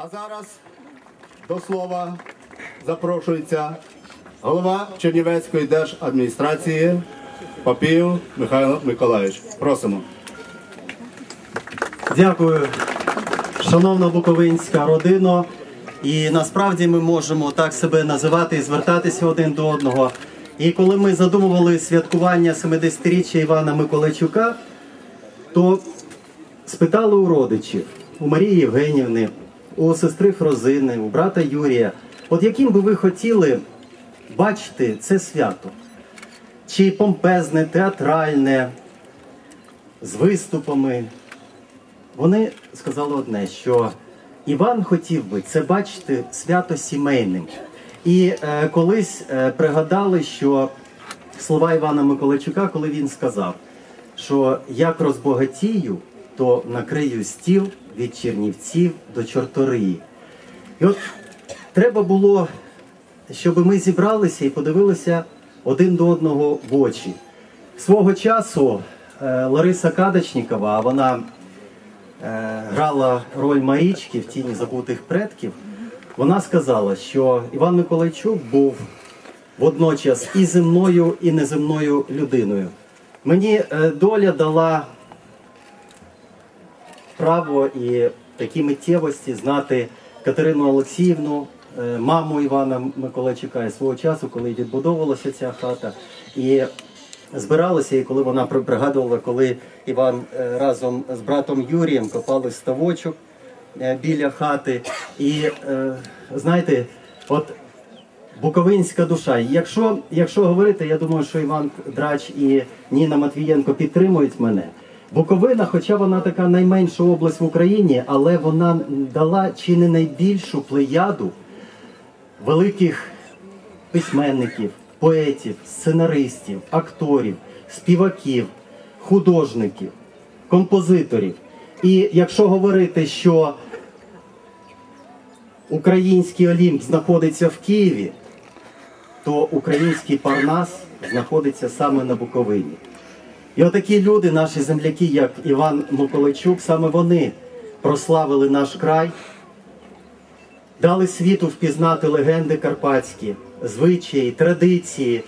А зараз до слова запрошується голова Чернівецької держадміністрації Попів Михайло Миколаївич. Просимо. Дякую, шановна буковинська родино. І насправді ми можемо так себе називати і звертатися один до одного. І коли ми задумували святкування 70-річчя Івана Миколайчука, то спитали у родичів, у Марії Євгенівни, у сестри Фрозини, у брата Юрія, от яким би ви хотіли бачити це свято? Чи помпезне, театральне, з виступами, вони сказали одне, що Іван хотів би це бачити свято сімейним. І е, колись е, пригадали, що слова Івана Миколайчука, коли він сказав, що як розбагатію, то накрию стіл від Чернівців до Чорториї. І от треба було, щоб ми зібралися і подивилися один до одного в очі. Свого часу е, Лариса Кадочнікова, а вона е, грала роль Марічки в тіні забутих предків. Вона сказала, що Іван Миколайчук був водночас і земною, і неземною людиною. Мені е, доля дала право і такі миттєвості знати Катерину Олексіївну, е, маму Івана Миколайчука і свого часу, коли відбудовувалася ця хата. І збиралися, і коли вона пригадувала, коли Іван е, разом з братом Юрієм копали ставочок е, біля хати. І знаєте, от Буковинська душа. Якщо, якщо говорити, я думаю, що Іван Драч і Ніна Матвієнко підтримують мене. Буковина, хоча вона така найменша область в Україні, але вона дала чи не найбільшу плеяду великих письменників, поетів, сценаристів, акторів, співаків, художників, композиторів. І якщо говорити, що український Олімп знаходиться в Києві, то український Парнас знаходиться саме на Буковині. І отакі люди, наші земляки, як Іван Миколайчук, саме вони прославили наш край, дали світу впізнати легенди карпатські, звичаї, традиції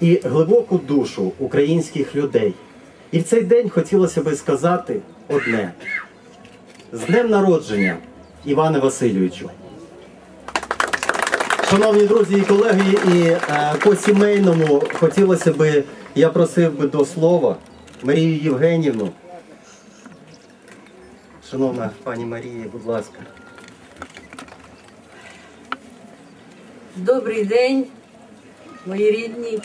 і глибоку душу українських людей. І в цей день хотілося би сказати одне: з днем народження, Іване Васильовичу! Шановні друзі і колеги, і е, по сімейному хотілося би, я просив би до слова Марію Євгенівну. Шановна пані Марія, будь ласка. Добрий день, мої рідні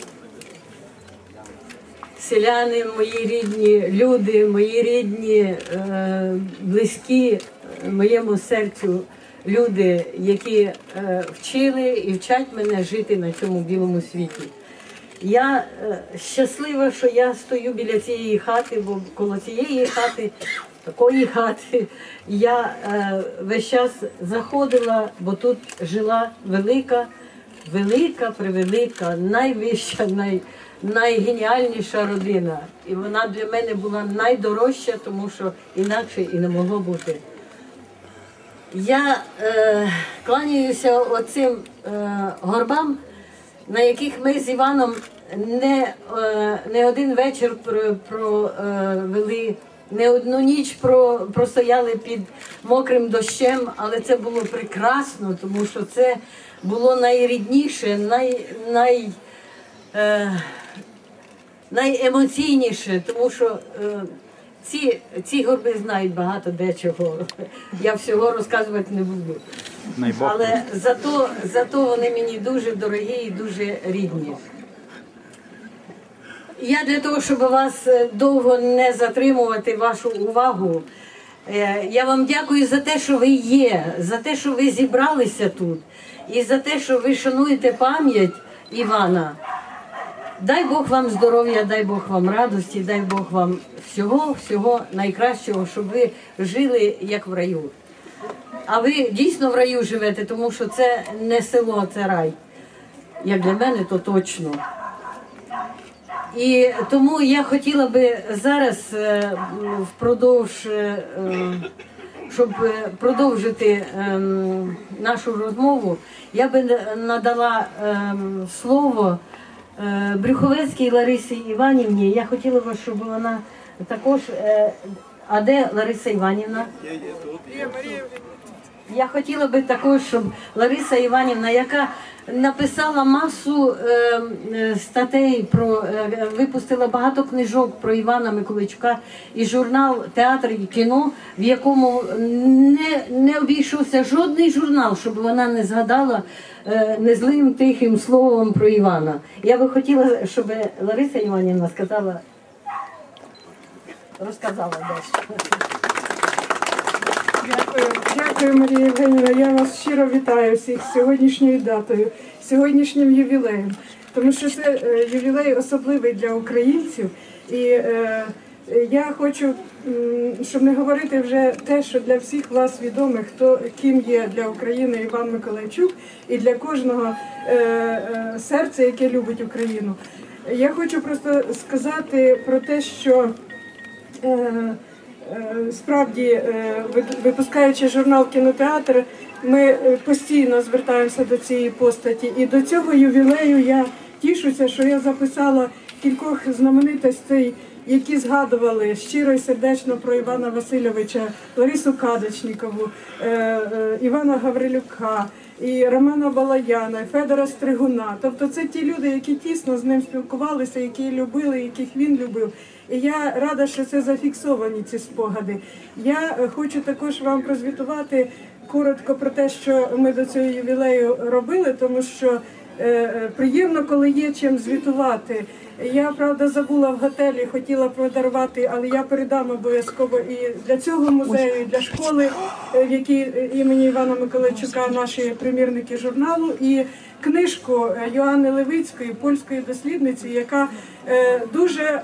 селяни, мої рідні люди, мої рідні, е, близькі моєму серцю люди, які е, вчили і вчать мене жити на цьому білому світі. Я е, щаслива, що я стою біля цієї хати, бо коло цієї хати, такої хати, я е, весь час заходила, бо тут жила велика, велика, превелика, найвища, най, найгеніальніша родина. І вона для мене була найдорожча, тому що інакше і не могло бути. Я е, кланяюся оцим е, горбам, на яких ми з Іваном не, е, не один вечір про- провели, не одну ніч про, простояли під мокрим дощем, але це було прекрасно, тому що це було найрідніше, най, най, е, найемоційніше, тому що е, ці, ці горби знають багато дечого. Я всього розказувати не буду. Але зато, зато вони мені дуже дорогі і дуже рідні. Я для того, щоб вас е, довго не затримувати вашу увагу, е, я вам дякую за те, що ви є, за те, що ви зібралися тут, і за те, що ви шануєте пам'ять Івана. Дай Бог вам здоров'я, дай Бог вам радості, дай Бог вам всього, всього найкращого, щоб ви жили як в раю. А ви дійсно в раю живете, тому що це не село, це рай. Як для мене, то точно. І тому я хотіла би зараз е, впродовж е, е, щоб продовжити нашу розмову, я би надала слово Брюховецькій Ларисі Іванівні. Я хотіла б, щоб вона також. А де Лариса Іванівна? Я хотіла би також, щоб Лариса Іванівна, яка написала масу е, е, статей про е, випустила багато книжок про Івана Миколайчука і журнал Театр і кіно, в якому не, не обійшовся жодний журнал, щоб вона не згадала е, незлим тихим словом про Івана. Я би хотіла, щоб Лариса Іванівна сказала, розказала дещо. Дякую, дякую, Марія Євгенівна. Я вас щиро вітаю всіх з сьогоднішньою датою, сьогоднішнім ювілеєм. Тому що це е, ювілей особливий для українців. І е, я хочу, щоб не говорити вже те, що для всіх вас відомо, хто ким є для України Іван Миколайчук, і для кожного е, е, серця, яке любить Україну. Я хочу просто сказати про те, що. Е, Е, Справді, е, випускаючи журнал кінотеатр, ми постійно звертаємося до цієї постаті. І до цього ювілею я тішуся, що я записала кількох знаменитостей, які згадували щиро і сердечно про Івана Васильовича, Ларису Кадочнікову, Івана Гаврилюка. І Романа Балаяна, і Федора Стригуна. Тобто це ті люди, які тісно з ним спілкувалися, які любили, яких він любив. І я рада, що це зафіксовані ці спогади. Я е, хочу також вам прозвітувати коротко про те, що ми до цього ювілею робили, тому що е, е, приємно, коли є чим звітувати. Я правда забула в готелі, хотіла подарувати, але я передам обов'язково і для цього музею, і для школи, е, в якій е, імені Івана Миколайчука наші примірники журналу, і книжку е, Йоанни Левицької, польської дослідниці, яка дуже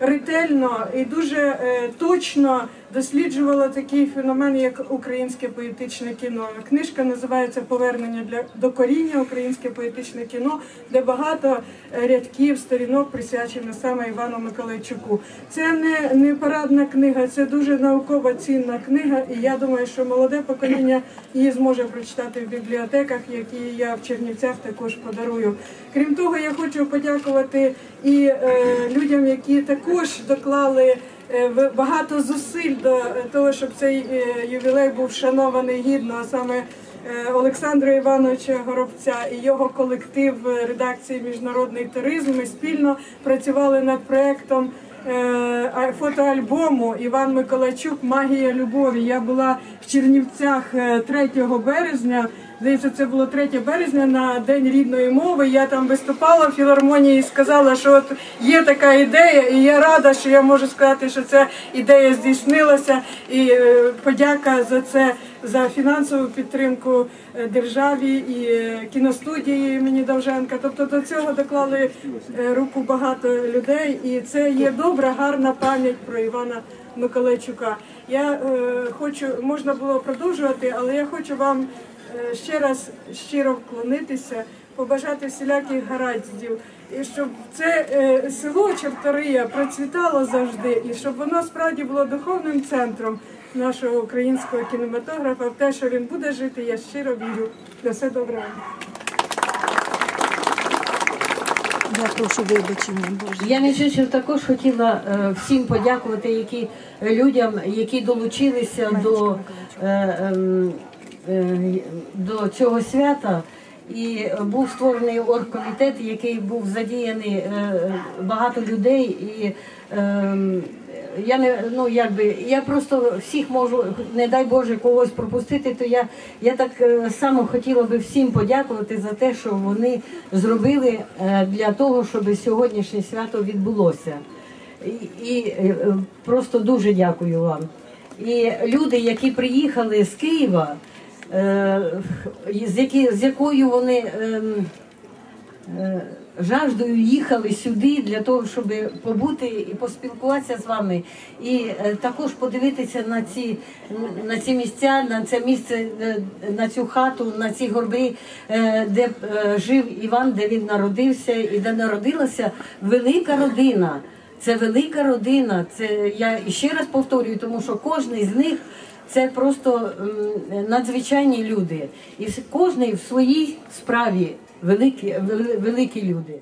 ретельно і дуже точно досліджувала такий феномен, як українське поетичне кіно. Книжка називається Повернення для до коріння українське поетичне кіно, де багато рядків, сторінок присвячено саме Івану Миколайчуку. Це не, не парадна книга, це дуже наукова цінна книга, і я думаю, що молоде покоління її зможе прочитати в бібліотеках, які я в Чернівцях також подарую. Крім того, я хочу подякувати і е, людям, які також доклали. е, Багато зусиль до того, щоб цей е, ювілей був вшанований гідно, а саме Олександра Івановича Горобця і його колектив е, редакції Міжнародний туризм. Ми спільно працювали над проектом е, фотоальбому Іван Миколайчук Магія любові. Я була в Чернівцях е, 3 березня. Здається, це було 3 березня на День рідної мови. Я там виступала в філармонії і сказала, що от є така ідея, і я рада, що я можу сказати, що ця ідея здійснилася. І е, подяка за це за фінансову підтримку е, державі і е, кіностудії імені Довженка. Тобто до цього доклали е, руку багато людей, і це є добра, гарна пам'ять про Івана Миколайчука. Я е, хочу, можна було продовжувати, але я хочу вам ще раз щиро вклонитися, побажати всіляких гараздів, і щоб це е, село Чортория процвітало завжди, і щоб воно справді було духовним центром нашого українського кінематографа. В те, що він буде жити, я щиро вірю. На все добре. Я прошу вибачення, Боже. Я між іншим також хотіла е, всім подякувати які, людям, які долучилися до, е, ем, е, до цього свята. І був створений оргкомітет, який був задіяний е, багато людей. І ем, я не ну якби я просто всіх можу, не дай Боже, когось пропустити. То я, я так е, само хотіла би всім подякувати за те, що вони зробили е, для того, щоб сьогоднішнє свято відбулося. І, і е, просто дуже дякую вам. І люди, які приїхали з Києва, з, які, з якою вони. Е, жаждою їхали сюди для того, щоб побути і поспілкуватися з вами, і е, також подивитися на ці, на ці місця, на це місце, е, на цю хату, на ці горби, де жив Іван, де він народився і де народилася велика родина. Це велика родина. Це я ще раз повторюю, тому що кожен з них це просто надзвичайні люди. І кожен в своїй справі великі, вели- великі люди.